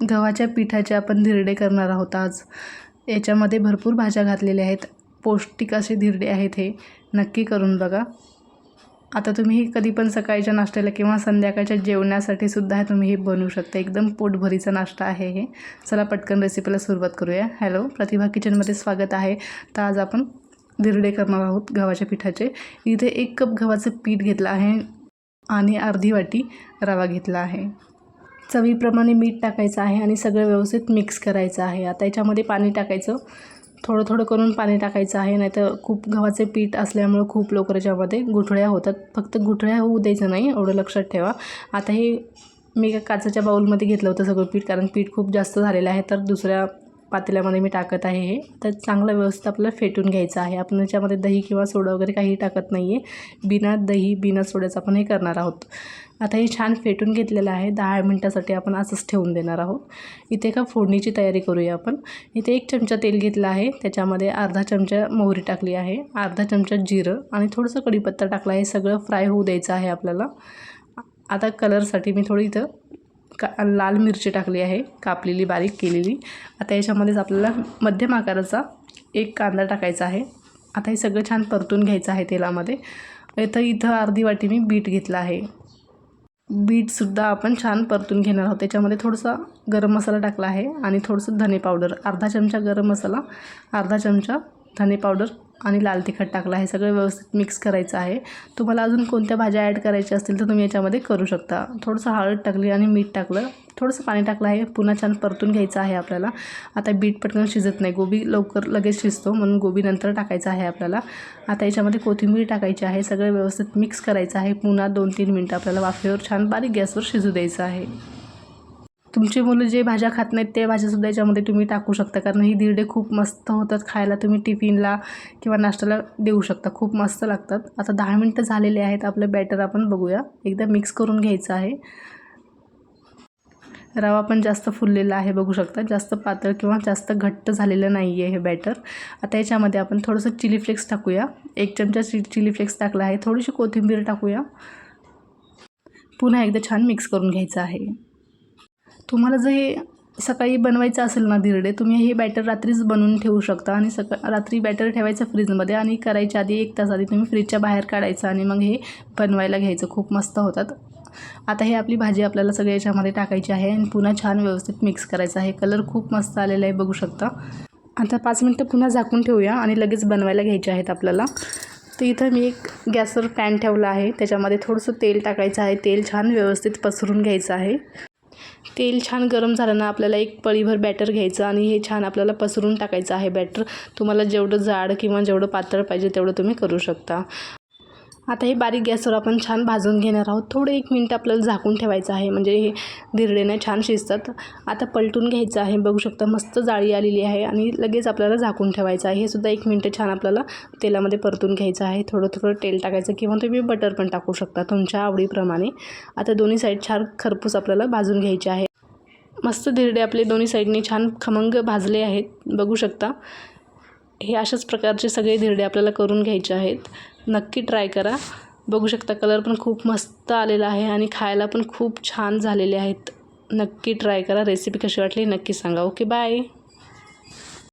गव्हाच्या पिठाचे आपण धिरडे करणार आहोत आज. याच्यामध्ये भरपूर भाज्या घातलेल्या आहेत. पौष्टिक असे धिरडे आहेत हे. नक्की करून बघा. आता तुम्ही कधी पण सकाळच्या नाश्त्याला किंवा संध्याकाळच्या जेवणासाठी सुद्धा तुम्ही हे बनवू शकता. एकदम पोटभरीचा नाश्ता आहे हे. चला पटकन रेसिपीला सुरुवात करूया. हॅलो प्रतिभा किचनमध्ये स्वागत आहे. तर आज आपण धिरडे करणार आहोत गव्हाच्या पिठाचे. इथे एक कप गव्हाचं पीठ घेतलं आहे आणि अर्धी वाटी रवा घेतला आहे. चवीप्रमाणे मीठ टाकायचं आहे आणि सगळं व्यवस्थित मिक्स करायचं आहे. आता याच्यामध्ये पाणी टाकायचं. थोडं थोडं करून पाणी टाकायचं आहे नाहीतर खूप गव्हाचे पीठ असल्यामुळं खूप लवकर याच्यामध्ये गुठळ्या होतात. फक्त गुठळ्या होऊ द्यायचं नाही एवढं लक्षात ठेवा. आता हे मी एका काचेच्या बाऊलमध्ये घेतलं होतं सगळं पीठ कारण पीठ खूप जास्त झालेलं आहे तर दुसऱ्या पातेल्यामध्ये मी टाकत आहे हे. तर चांगलं व्यवस्थित आपल्याला फेटून घ्यायचं आहे. आपण याच्यामध्ये दही किंवा सोडा वगैरे काही टाकत नाही आहे बिना दही बिना सोड्याचं आपण हे करणार आहोत. आता हे छान फेटून घेतलेलं आहे. दहा मिनटासाठी आपण असंच ठेवून देणार आहोत. इथे का फोडणीची तयारी करूया आपण. इथे एक चमचा तेल घेतलं आहे. त्याच्यामध्ये अर्धा चमचा मोहरी टाकली आहे. अर्धा चमचा जिरं आणि थोडंसं कढीपत्ता टाकला आहे. सगळं फ्राय होऊ द्यायचं आहे आपल्याला. आता कलरसाठी मी थोडी इथं का लाल मिरची टाकली आहे. कापलेली बारीक केलेली. आता याच्यामध्येच आपल्याला मध्यम आकाराचा एक कांदा टाकायचा आहे. आता हे सगळं छान परतून घ्यायचं आहे तेलामध्ये. इथं इथं अर्धी वाटी मी बीट घेतला आहे. बीटसुद्धा आपण छान परतून घेणार आहोत. त्याच्यामध्ये थोडंसं गरम मसाला टाकला आहे आणि थोडंसं धने पावडर. अर्धा चमचा गरम मसाला अर्धा चमचा धने पावडर आणि लाल तिखट टाकलं आहे. सगळं व्यवस्थित मिक्स करायचं आहे. तुम्हाला अजून कोणत्या भाज्या ॲड करायच्या असतील तर तुम्ही याच्यामध्ये करू शकता. थोडंसं हळद टाकली आणि मीठ टाकलं. थोडंसं पाणी टाकलं आहे. पुन्हा छान परतून घ्यायचं आहे आपल्याला. आता बीट पटकन शिजत नाही. गोबी लवकर लगेच शिजतो. म्हणून गोबी नंतर टाकायचं आहे आपल्याला. आता याच्यामध्ये कोथिंबीर टाकायची आहे. सगळं व्यवस्थित मिक्स करायचं आहे. पुन्हा दोन तीन मिनटं आपल्याला वाफेवर छान बारीक गॅसवर शिजू द्यायचं आहे. तुमची मुलं जे भाज्या खात नाहीत ते भाज्यासुद्धा याच्यामध्ये तुम्ही टाकू शकता. कारण ही धिरडे खूप मस्त होतात खायला. तुम्ही टिफिनला किंवा नाश्त्याला देऊ शकता. खूप मस्त लागतात. आता दहा मिनटं झालेले आहेत. आपलं बॅटर आपण बघूया. एकदा मिक्स करून घ्यायचं आहे. रवा पण जास्त फुललेला आहे बघू शकता. जास्त पातळ किंवा जास्त घट्ट झालेलं नाही आहे हे बॅटर. आता याच्यामध्ये आपण थोडंसं चिली फ्लेक्स टाकूया. एक चमचा चि चिली फ्लेक्स टाकला आहे. थोडीशी कोथिंबीर टाकूया. पुन्हा एकदा छान मिक्स करून घ्यायचं आहे. तुम्हाला जर हे सकाळी बनवायचं असेल ना धिरडे तुम्ही हे बॅटर रात्रीच बनवून ठेवू शकता आणि सका रात्री बॅटर ठेवायचं फ्रीजमध्ये आणि करायच्या आधी एक तास आधी तुम्ही फ्रीजच्या बाहेर काढायचं आणि मग हे बनवायला घ्यायचं. खूप मस्त होतात. आता हे आपली भाजी आपल्याला सगळ्या याच्यामध्ये टाकायची आहे आणि पुन्हा छान व्यवस्थित मिक्स करायचं आहे. कलर खूप मस्त आलेला आहे बघू शकता. आता पाच मिनटं पुन्हा झाकून ठेवूया आणि लगेच बनवायला घ्यायचे आहेत आपल्याला. तर इथं मी एक गॅसवर पॅन ठेवला आहे. त्याच्यामध्ये थोडंसं तेल टाकायचं आहे. तेल छान व्यवस्थित पसरून घ्यायचं आहे. तेल छान गरम झालं ना आपल्याला एक पळीभर बॅटर घ्यायचं आणि हे छान आपल्याला पसरून टाकायचं आहे बॅटर तुम्हाला जेवढं जाड किंवा जेवढं पातळ पाहिजे तेवढं तुम्ही करू शकता. आता हे बारीक गॅसवर आपण छान भाजून घेणार आहोत. थोडं एक मिनटं आपल्याला झाकून ठेवायचं आहे. म्हणजे हे धिरडेने छान शिजतात. आता पलटून घ्यायचं आहे. बघू शकता मस्त जाळी आलेली आहे आणि लगेच आपल्याला झाकून ठेवायचं आहे. हे सुद्धा एक मिनटं छान आपल्याला तेलामध्ये परतून घ्यायचं आहे. थोडं थोडं तेल टाकायचं किंवा तुम्ही बटर पण टाकू शकता तुमच्या आवडीप्रमाणे. आता दोन्ही साईड छान खरपूस आपल्याला भाजून घ्यायचे आहे. मस्त धिरडे आपले दोन्ही साईडने छान खमंग भाजले आहेत. बघू शकता. हे अशाच प्रकारचे सगळे धिरडे आपल्याला करून घ्यायचे आहेत. नक्की ट्राय करा. बघू शकता कलर पण खूप मस्त आलेला आहे आणि खायला पण खूप छान झालेले आहेत. नक्की ट्राय करा. रेसिपी कशी वाटली नक्की सांगा. Okay bye